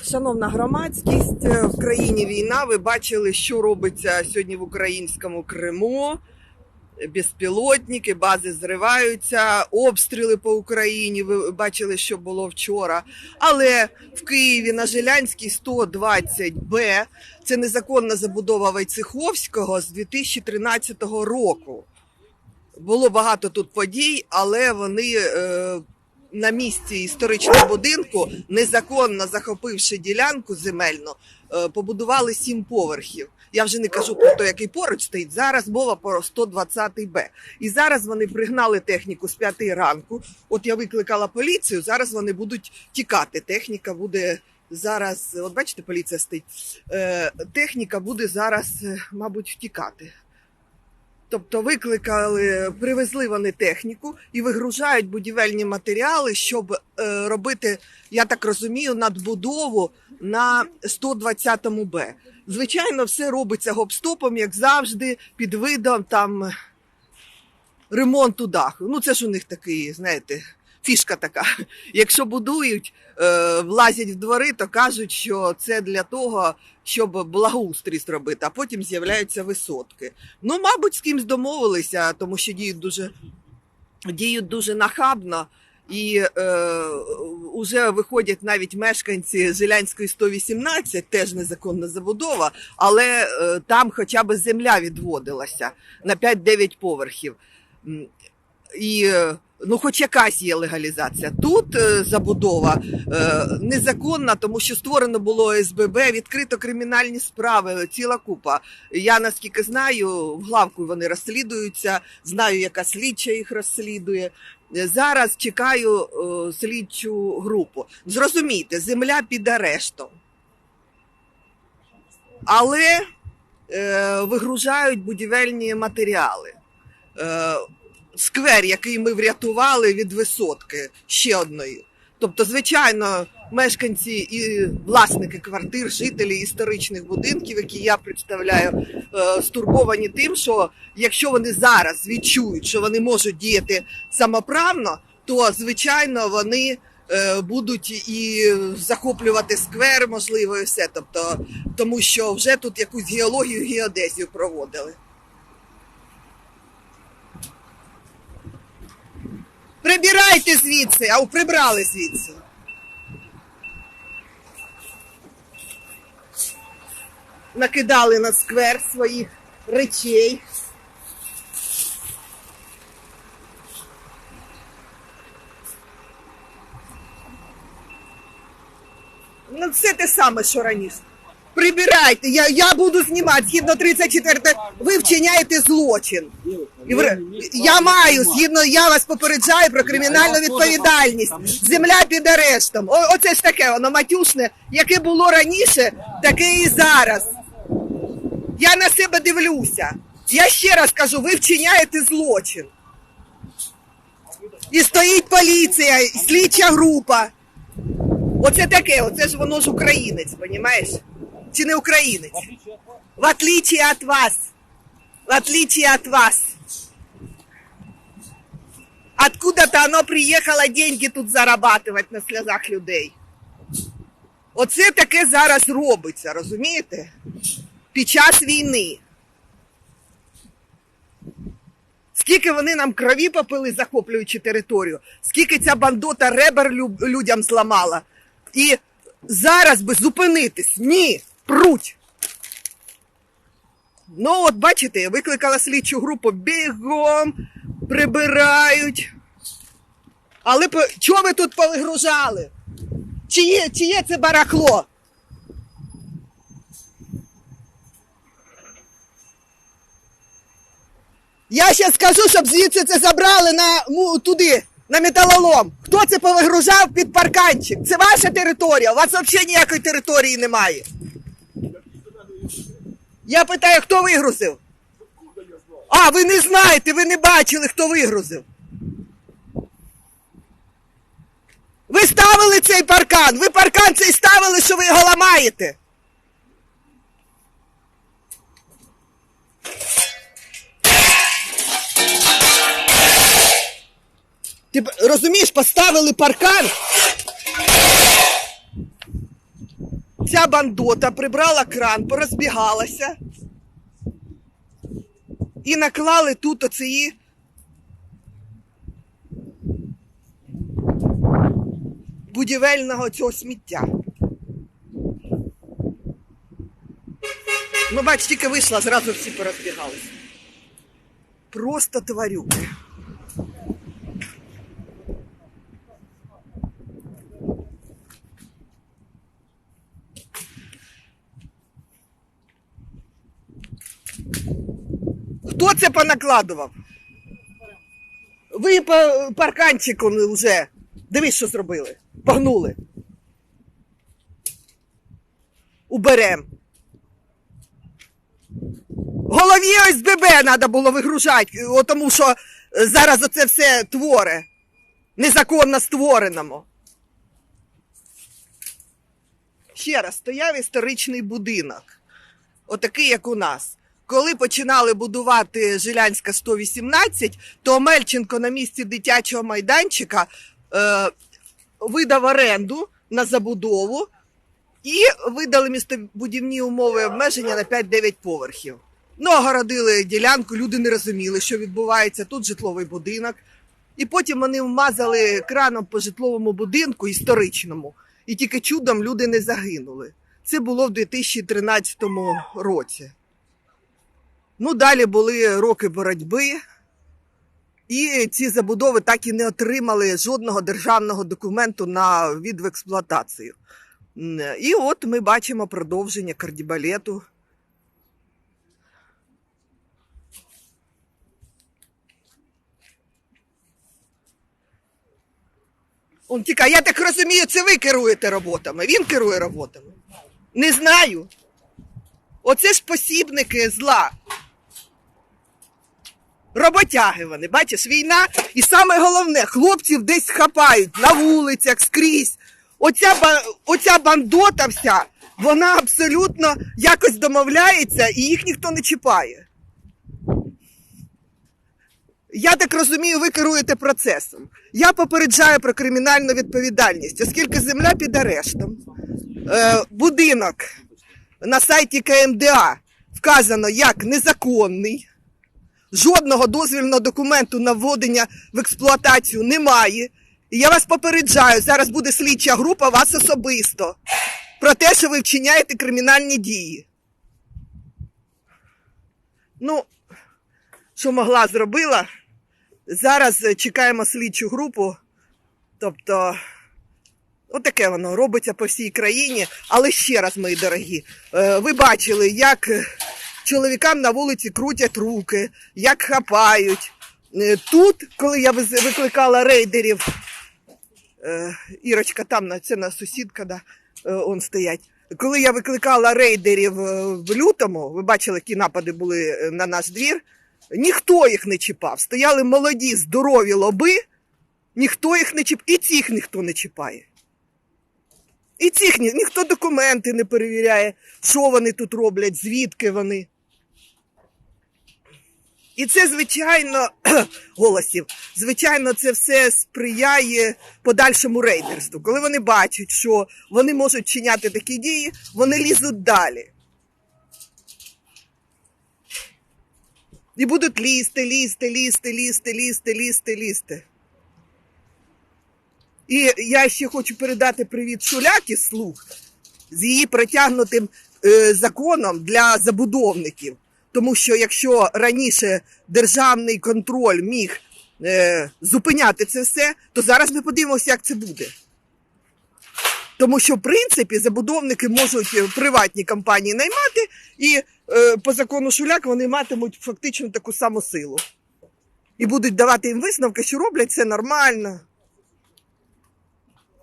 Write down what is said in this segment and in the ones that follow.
Шановна громадськість, е, в країні війна. Ви бачили, що робиться сьогодні в українському Криму. Безпілотники, бази зриваються, обстріли по Україні. Ви бачили, що було вчора. Але в Києві на Жилянській 120Б це незаконна забудова Войцеховського з 2013 року. Було багато тут подій, але вони е, на місці історичного будинку, незаконно захопивши ділянку земельну, е, побудували сім поверхів. Я вже не кажу про те, який поруч стоїть. Зараз мова про 120 Б. І зараз вони пригнали техніку з 5 ранку. От я викликала поліцію. Зараз вони будуть тікати. Техніка буде зараз. От бачите, поліція стоїть. Е, техніка буде зараз, е, мабуть, втікати. Тобто викликали, привезли вони техніку і вигружають будівельні матеріали, щоб е, робити, я так розумію, надбудову на 120-му Б. Звичайно, все робиться гоп-стопом, як завжди, під видом там ремонту даху. Ну, це ж у них такий, знаєте, фішка така. Якщо будують, е, влазять в двори, то кажуть, що це для того, щоб благоустрій зробити, а потім з'являються висотки. Ну, мабуть, з кимсь домовилися, тому що діють дуже, діють дуже нахабно. І е, вже виходять навіть мешканці Жилянської 118, теж незаконна забудова, але е, там хоча б земля відводилася на 5-9 поверхів. І е, ну, хоч якась є легалізація. Тут е, забудова е, незаконна, тому що створено було СББ, відкрито кримінальні справи, ціла купа. Я наскільки знаю, в главку вони розслідуються, знаю, яка слідча їх розслідує. Зараз чекаю слідчу групу. Зрозумійте, земля під арештом. Але е, вигружають будівельні матеріали. Е, сквер, який ми врятували від висотки ще одної. Тобто, звичайно, мешканці і власники квартир, жителі історичних будинків, які я представляю, е, стурбовані тим, що якщо вони зараз відчують, що вони можуть діяти самоправно, то звичайно вони е, будуть і захоплювати сквер, можливо, і все. Тобто, тому що вже тут якусь геологію, геодезію проводили. Прибирайте звідси, а прибрали звідси. Накидали на сквер своїх речей. Ну, все те саме, що раніше. Прибирайте, я, я буду знімати згідно 34 ви вчиняєте злочин. І ви- я маю, згідно, я вас попереджаю про кримінальну відповідальність. Земля під арештом. О, оце ж таке, воно матюшне, яке було раніше, таке і зараз. Я на себе дивлюся. Я ще раз кажу, ви вчиняєте злочин. І стоїть поліція, і слідча група. Оце таке, оце ж воно ж українець, понімаєш? Чи не українець? В отличие от вас. В отличие от вас. Откуда-то оно приїхало деньги тут зарабатывать на сльозах людей. Оце таке зараз робиться, розумієте? Під час війни. Скільки вони нам крові попили, захоплюючи територію, скільки ця бандота ребер людям зламала. І зараз би зупинитись. Ні, пруть. Ну, от бачите, я викликала слідчу групу бігом, прибирають. Але чого ви тут повигружали? Чиє, чиє це барахло? Я ще скажу, щоб звідси це забрали на му, туди, на металолом. Хто це повигружав під парканчик? Це ваша територія. У вас взагалі ніякої території немає. Я питаю, хто вигрузив? А, ви не знаєте, ви не бачили, хто вигрузив. Ви ставили цей паркан, ви паркан цей ставили, що ви його ламаєте. Ти розумієш, поставили паркан. Ця бандота прибрала кран, порозбігалася і наклали тут оці будівельного цього сміття. Ну, бач, тільки вийшла, зразу всі порозбігалися. Просто тварюки. Це понакладував? Ви по парканчику вже. Дивись, що зробили. Погнули. Уберем. Голові ОСББ треба було вигружати, тому що е, зараз оце все творе. Незаконно створеному. Ще раз, стояв історичний будинок. Отакий, як у нас. Коли починали будувати Жилянська 118, то Мельченко на місці дитячого майданчика е, видав оренду на забудову і видали містобудівні умови обмеження на 5-9 поверхів. Ну, огородили ділянку, люди не розуміли, що відбувається. Тут житловий будинок. І потім вони вмазали краном по житловому будинку історичному, і тільки чудом люди не загинули. Це було в 2013 році. Ну, далі були роки боротьби, і ці забудови так і не отримали жодного державного документу на від в експлуатацію. І от ми бачимо продовження кардібалету. Он тікає, я так розумію, це ви керуєте роботами. Він керує роботами. Не знаю. Оце ж посібники зла. Роботяги вони, бачиш, війна. І саме головне, хлопців десь хапають на вулицях, скрізь. Оця, оця бандота вся, вона абсолютно якось домовляється і їх ніхто не чіпає. Я так розумію, ви керуєте процесом. Я попереджаю про кримінальну відповідальність, оскільки земля під арештом. Е, будинок на сайті КМДА вказано як незаконний. Жодного дозвільного документу на вводення в експлуатацію немає. І я вас попереджаю, зараз буде слідча група вас особисто про те, що ви вчиняєте кримінальні дії. Ну, що могла зробила. Зараз е, чекаємо слідчу групу. Тобто, отаке воно робиться по всій країні. Але ще раз, мої дорогі, е, ви бачили, як е, чоловікам на вулиці крутять руки, як хапають. Е, Тут, коли я викликала рейдерів, е, Ірочка там, це на сусідка, да, е, он стоять. Коли я викликала рейдерів в лютому, ви бачили, які напади були на наш двір, ніхто їх не чіпав. Стояли молоді, здорові лоби, ніхто їх не чіпав, і цих ніхто не чіпає. І цих ні, ніхто документи не перевіряє, що вони тут роблять, звідки вони. І це, звичайно, голосів, звичайно, це все сприяє подальшому рейдерству. Коли вони бачать, що вони можуть чиняти такі дії, вони лізуть далі. І будуть лізти, лізти, лізти, лізти, лізти, лізти, лізти. І я ще хочу передати привіт Шуляки слух з її протягнутим е, законом для забудовників. Тому що якщо раніше державний контроль міг е, зупиняти це все, то зараз ми подивимося, як це буде. Тому що, в принципі, забудовники можуть е, приватні компанії наймати, і е, по закону Шуляк вони матимуть фактично таку саму силу. І будуть давати їм висновки, що роблять це нормально.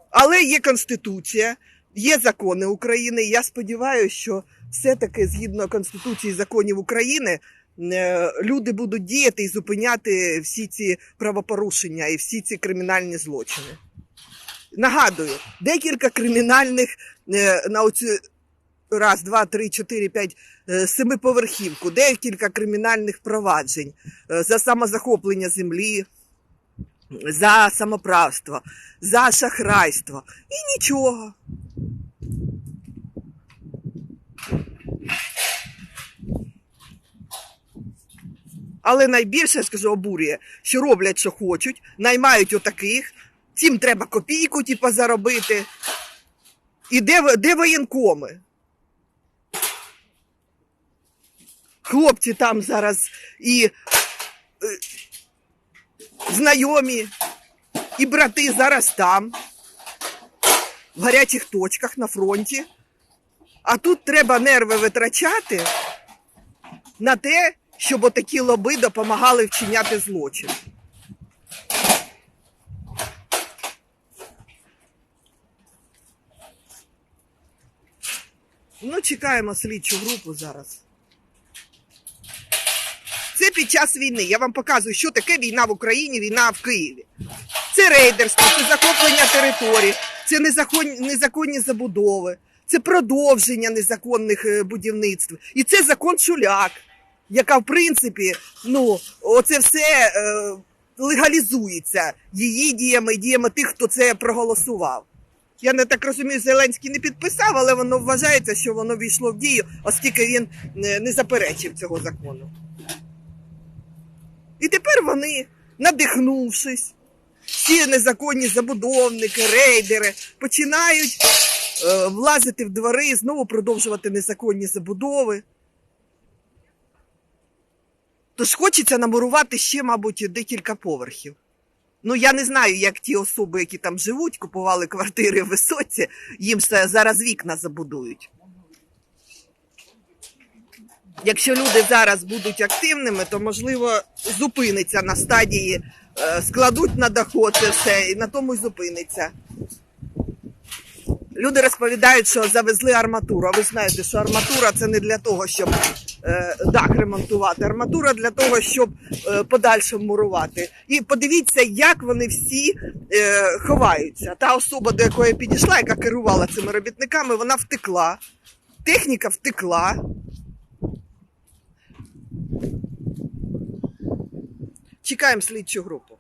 Але є Конституція, є закони України. І я сподіваюся, що все-таки згідно Конституції і законів України е, люди будуть діяти і зупиняти всі ці правопорушення і всі ці кримінальні злочини. Нагадую, декілька кримінальних е, на оцю раз, два, три, чотири, п'ять, е, семиповерхівку, декілька кримінальних проваджень за самозахоплення землі, за самоправство, за шахрайство. І нічого. Але найбільше, я скажу, обурює, що роблять, що хочуть, наймають отаких, цим треба копійку, типа, заробити. І де, де воєнкоми? Хлопці там зараз і е, знайомі, і брати зараз там, в гарячих точках на фронті. А тут треба нерви витрачати на те, щоб отакі лоби допомагали вчиняти злочин. Ну, чекаємо слідчу групу зараз. Це під час війни. Я вам показую, що таке війна в Україні, війна в Києві. Це рейдерство, це захоплення територій, це незаконні, незаконні забудови, це продовження незаконних е, будівництв. І це закон Шуляк, яка, в принципі, ну, оце все е, легалізується її діями діями тих, хто це проголосував. Я не так розумію, Зеленський не підписав, але воно вважається, що воно війшло в дію, оскільки він е, не заперечив цього закону. І тепер вони, надихнувшись, всі незаконні забудовники, рейдери починають е, влазити в двори знову продовжувати незаконні забудови. Тож хочеться намурувати ще, мабуть, декілька поверхів. Ну, я не знаю, як ті особи, які там живуть, купували квартири в висоці, їм все зараз вікна забудують. Якщо люди зараз будуть активними, то можливо зупиниться на стадії, е, складуть на доход це все і на тому й зупиниться. Люди розповідають, що завезли арматуру. А ви знаєте, що арматура це не для того, щоб е, дах ремонтувати. Арматура для того, щоб е, подальше мурувати. І подивіться, як вони всі е, ховаються. Та особа, до якої підійшла, яка керувала цими робітниками, вона втекла. Техніка втекла. Чекаємо слідчу групу.